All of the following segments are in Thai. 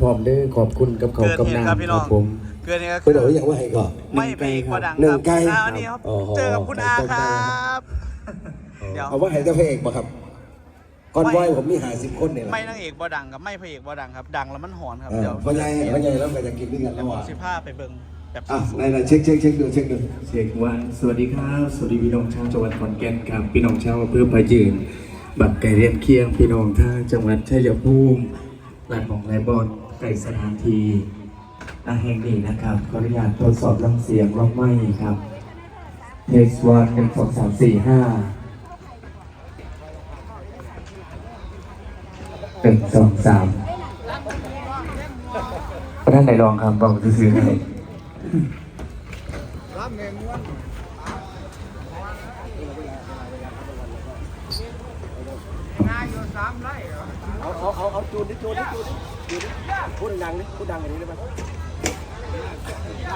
พร้อมเด้อขอบคุณกับเขาเกิดกับเหตุน้ำครับพี่คน้รัองบผมเกิดนี่ก็เพื่คืออนเอาอย่างว่าให้ก่อน ไม่ไปอีกบ่ดังหนึ่คงรับไก่อ่าควันรับนี้ครับ อ๋อ เจอกับคุณอาครับ เดี๋ยว เอาว่าให้เจ้าพระเอกบ่ครับก่อนไหวผมมีหาสิบคนเนี่ยไม่นางเอกบ่ดังกับไม่พระเอกบ่ดังครับ ดังแล้วมันหอนครับ เออเดี๋ยวพ่อใหญ่พ่อใหญ่แล้วก็จะกินด้วยกันแล้วผมว่ะสิผ้าไปเบิ่งแบบอะสุดไหนๆเช็คเช็คเช็คดูเช็คดูเสียงวันสวัสดีครับ สวัสดีพี่น้องชาวจังหวัดขอนแก่นครับพี่น้องชาวอำเภอพะยืน บักไก่เรียนเคียง พี่น้องทางจังหวัดชัยภูมิลานหมองไรบอล ไก่สถานทีอาแห่งนี้นะครับ ขออนุญาตทดสอบลำเสียงร้องไม่ครับเทสวันหนึ่งสองสามสี่ห้าหนึ่งสองสามประท่านไหนลองครับบอกซื้อๆให้เอาเอาเอาเอาจูนดิจูนดิจูนดิจูนดิ พูดดังดิพูดดังกว่านี้ได้ไหม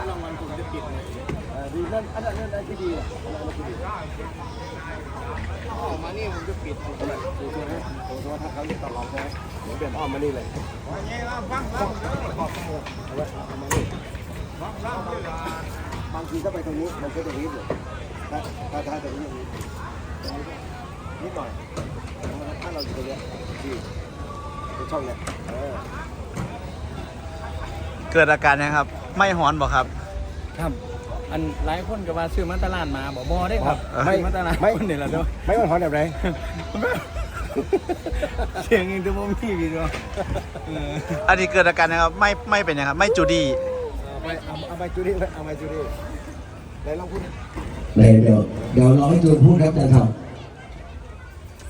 รางวัลผมจะปิดดีนั่นอันนั้นอันนั้นที่ดีอะอันนั้นที่ดีออกมานี่ผมจะปิดดูนะดูใช่ไหมดูว่าถ้าเขาจะตลอดใช่ไหมผมเปลี่ยนอ้อมมานี่เลยฟังฟังขอบางทีถ้าไปตรงนี้มันก็จะรีบเลยถ้าถ้าถ้าตรงนี้นิดหน่อยถ้าเราอยู่ตรงนี้ที่ช่องเนี้ย เออเกิดอาการนะครับ ไม่หอนบ่ครับ ครับ อันหลายคนก็ว่าซื้อมาตลาดมาบอกบอได้ครับไม่ ซื้อมาตลาดคนนี่แหละเนาะไม่ต้องถอนแบบไหนเสียงอินเตอร์โมมี่พี่เนาะเอออันนี้เกิดอาการนะครับ ไม่ไม่เป็นยังครับ ไม่จูดี้เอาไปเอาเอาไปจูดี้เอาไปจูดี้ไหนลองพูดเดี๋ยวเดี๋ยวเดี๋ยวเราให้จูนพูดครับอาจารย์ครับ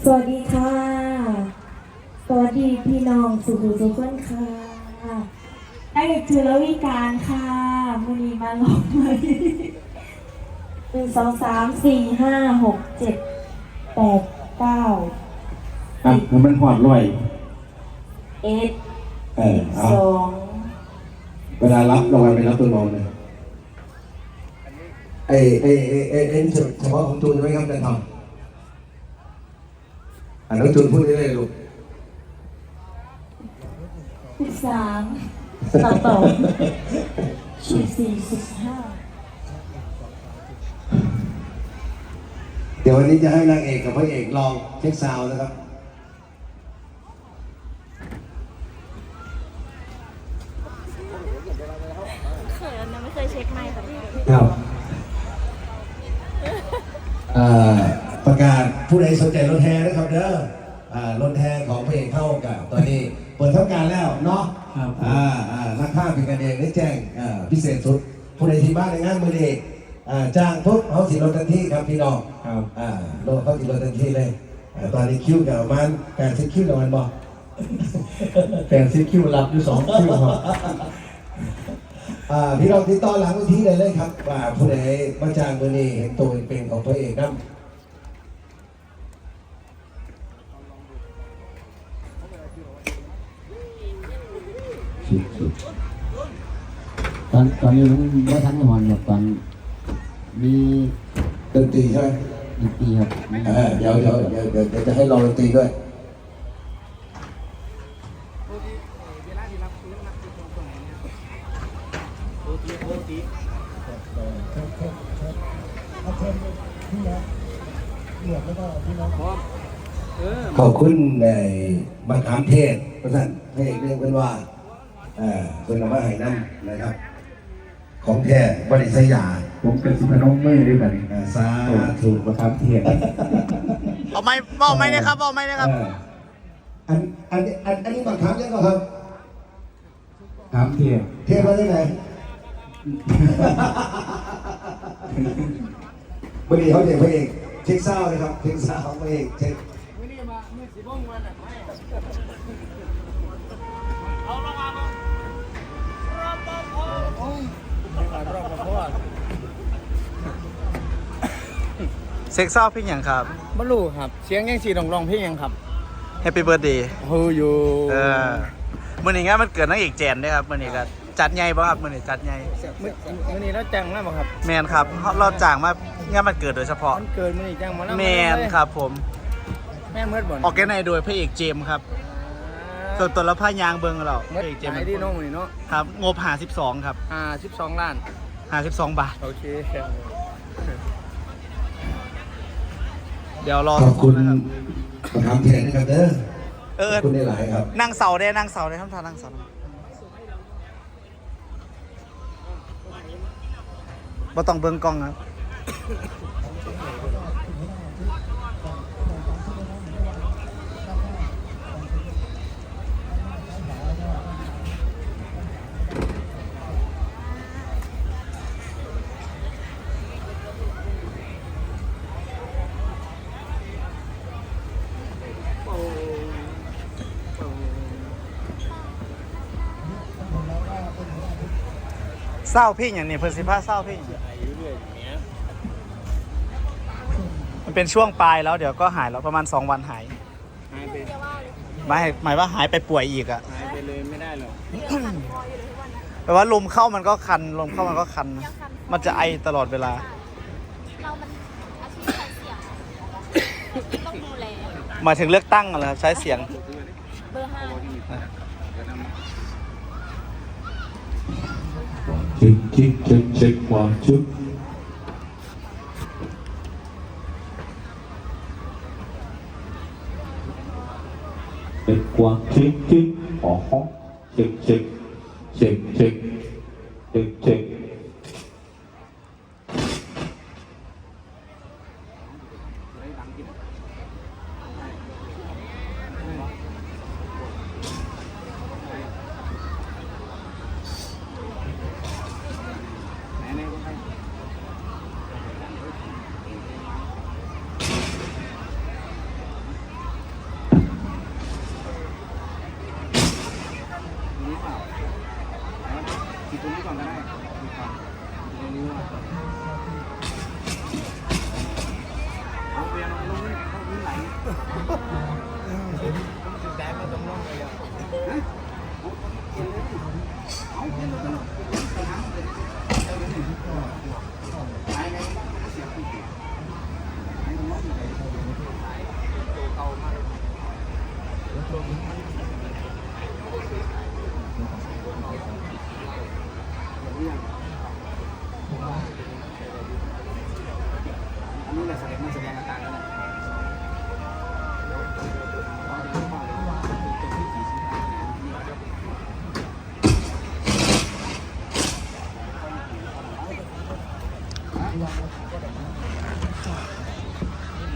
สวัสดีค่ะ สวัสดีพี่น้องสุขุทุกคนค่ะ ได้จุลวิการค่ะมุนีมาลองเลยหนึ่งสองสามสี่ห้าหกเจ็ดแปดเก้าอะมันหอดลอยเอ็ดเออเอาสองเวลารับรางวัลไปรับตัวรองเลยไอ้ไอ้ไอ้ไอ้ไอ้นี่เฉพาะของจูนใช่ไหมครับอาจารย์ครับอ่าน้องจูนพูดได้เลยลูกสิบสาม ต่อต่อสิบสี่สิบห้าเดี๋ยววันนี้จะให้นางเอกกับพระเอกลองเช็คซาวด์นะครับ เขินนะไม่เคยเช็คไมค์ค่ะพี่ครับเอ่อประกาศผู้ใดสนใจรถแห่นะครับเด้ออ่ารถแห่ของพระเอกเข้ากับตอนนี้ เปิดทำการแล้วเนาะครับ อ่าอ่า ราคาเป็นกันเองได้แจ้งอ่าพิเศษสุดผู้ใดที่บ้านในงานมือเด็กอ่าจ้างทุกเขาสิรถทันทีครับพี่น้องครับอ่ารถเขาสิรถทันทีเลยอ่าตอนนี้คิวกับประมันแปดสิบคิวต่อวันบอกแฟนซิคิวรับอยู่สองคิวครับอ่าพี่น้องติดต่อหลังวันที่ได้เลยครับว่าผู้ใดมาจ้างมือนี้เห็นตัวเป็นของพระเอ กครับตอนตอนนี้ผมไม่ทันหอนหรอกตอนมีดนตรีใช่ไหมดนตรีครับเออเดี๋ยวเดี๋ยวเดี๋ยวเดี๋ยวจะให้ลองดนตรีด้วยขอบคุณในบังคำเทศพระท่านพระเอกเรียกกันว่า เอ่อคุณธรรมะไหน้ำนะครับ ของแท้บริษยาผมเป็นสิพนมมือด้วยกันอ่าสาถูกธุถูกประทับเทียนเอาไม่เอาไม่นะครับเอาไม่นะครับ เอออันอันนี้อันอันนี้บังคับยังไงครับถามเทียนเทศมาได้ไงวันนี้เขาเด็กพระเอกเช็คเศร้าเลยครับเช็คเศร้าพระเอกเช็ค เซ็กซ์เศร้าพี่อย่างครับบรรลุครับ เสียงยังสีดองร้องเพลงยังครับ Happy Birthday เฮ้ยอยู่เออมื่อนี้งานมันเกิดนางเอกแจนด้วยครับมื่อนี้ก็จัดใหญ่ป่ะครับมื่อนี้จัดใหญ่มื้อมื้อนี้เราจ้างมาบ่ครับ แมนครับเราจ้างมางานมันเกิดโดยเฉพาะมันเกินมื้อนี้จ้างมาแล้วแมนครับผม แม่นเมื่อบ่นออกแกไนโดยพระเอกเจมส์ครับตัวตัวละผ้ายางเบิงเราหมดเอกเจหมลายส์ที่น้องนี่เนาะครับงบหาสิบสองครับอ่า12ล้านหาสิบสองบาทโอเค เดี๋ยวรอขอบคุณนะครับประธานแทนนะครับเด้อเอขออบคุณได้หลายครับนั่งเสาได้นั่งเสาได้ทำทานนั่งเสาบ่ต้องเบิ่งกล้องครับ เศร้าพี่อย่างนี้เพิ่นสิพาเศร้าพี่อย่างนี้มันเป็นช่วงปลายแล้วเดี๋ยวก็หายแล้วประมาณ 2 วันหายหายไปหมายหมายว่าหายไปป่วยอีกอะหายไปเลยไม่ได้หรอกแปลว่าลมเข้ามันก็คันลมเข้ามันก็คันนะมันจะไอตลอดเวลา เรามันอาชีพใช้เสียงต้องดูแลหมายถึงเลือกตั้งอะไรครับใช้เสียง เบอร์ห้า เช็คเช็คเช็คเช็คความชุดเป็นความเช็คเช็คอ๋อเช็คเช็คเช็คเช็คเช็คเช็ค ไหนไหนคนไทย นี้เปล่าติดตรงนี้ก่อน ก็ได้ติดก่ อนตรงนี้ว่าเอาเวียนลงนี่เข้าพื้นไหลแต่ไม่ต้องลงเลยอะฮะเอาเวียนเลยเอาเวียนเลยไปหาเลยเอาเวียนเลยไปไงเสียบติดไปตรงนั้นเลยตัวเก่ามากอันนี้แหละแสดงมันแสดงอาการแล้วนะ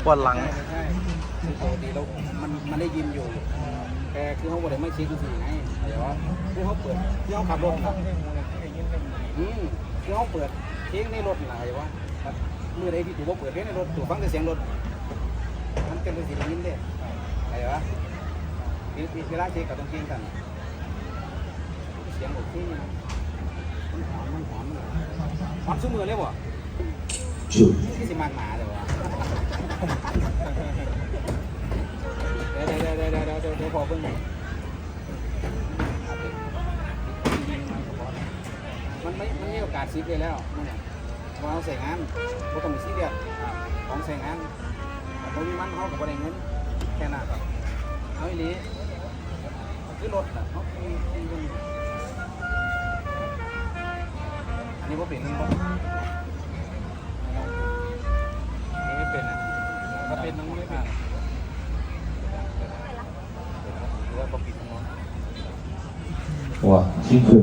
ปวดหลัง ใช่ปกติเรามัน มันได้ยินอยู่ แต่คือเขาบอกเลยไม่เช็คคือไงเดี๋ยวคือเขาเปิดคือเขาขับรถครับ อืมคือเขาเปิดเช็คในรถอะไรวะเมื่อใดที่ถูกว่าเปิดเพลงในรถถูกฟังแต่เสียงรถมันเป็นเสียงยินเด้อะไรวะมีเวลาเช็คกับต้องเช็คกัน เสียงโอเคนะมันหอมมันหอมเลยหอมซุ้มือเลยวะจุดที่สิมากหนาเลยวะเดี๋ยวเดี๋ยวเดี๋ยวเดี๋ยวเดี๋ยวพอเพิ่ง มันไม่มันมีโอกาสซิปเลยแล้วมันเนี่ยพอเอาใส่งานก็ต้องมีซีเรียสของใส่งานแต่พอมีมันเขากับประเด็นเงินแค่นั้นครับเอาอีนี้คือรถอะเขาคือคือเงินอันนี้ว่าเป็นเงินบ่นี่ไม่เป็นอะถ้าเป็นน้องไม่เป็นหรือ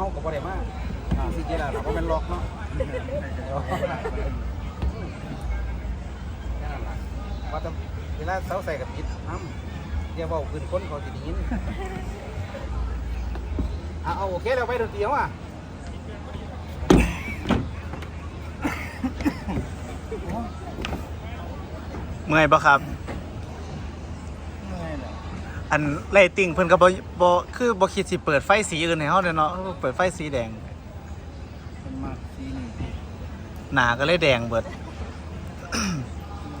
เพราะเขาก็บ่ได้มากสิเจล่ะเราก็เป็นล็อกเนาะว่าแต่เวลาเสาใส่กับปิดน้ำอย่าเบาขึ้นคนเขาจะได้ยินอะเอาโอเคเราไปดนตรีเอาอะเมื่อยปะครับ อันเรตติ้งเพิ่นก็บ่บ่คือบ่คิดสิเปิดไฟสีอื่นให้เฮาเด้อเนาะเปิดไฟสีแดงมันมาซีนี่หนาก็เลยแดงเบิด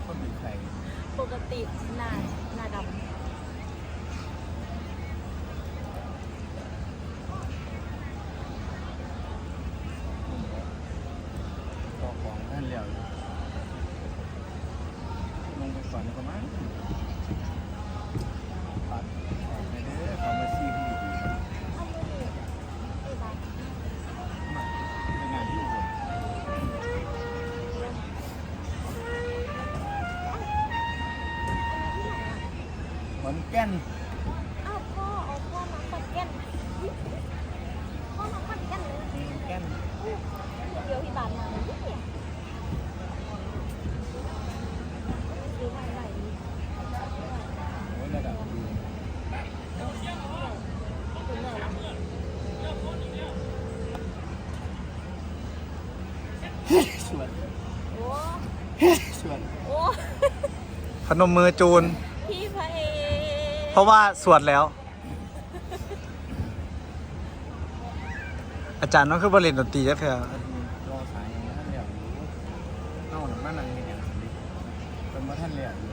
คนเป็นใครปกติหน้า ก่นอ้าวพ่อเอาพ่อมาขอนแก่นพ่อมาขอนแก่นเลยแก่นเดี๋ยวพี่บานมาเลยดูทางไหนดีโอ้ยระดับดีคุณเหนื่อยละสวยโอ้สวยโอ้พนมมือจูน ราะว่าสวดแล้ว อาจารย์น้องคือบริเล่นดนตรีจักเถอะรอสายยังท่านเหลี่ยมอยู่เอ้าหนังมานังเป็นอย่างนี้เป็นมาท่านเหลี่ยมอยู่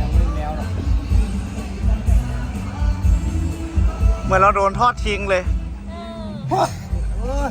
ยังไม่แล้วหรอกเหมือนเราโดนทอดทิ้งเลย เออ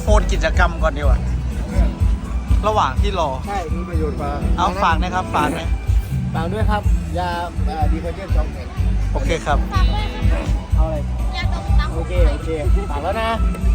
โฟนกิจกรรมก่อนดีกว่า ระหว่างที่รอ ใช่มีประโยชน์กว่าเอาฝากนะครับ ฝากนะฝากด้วยครับ ยาดีคอเจนสองแข็งโอเคครับ ฝากด้วยนะคะเอาอะไรยาดมน้ำโอเค โอเค ฝากแล้วนะฝ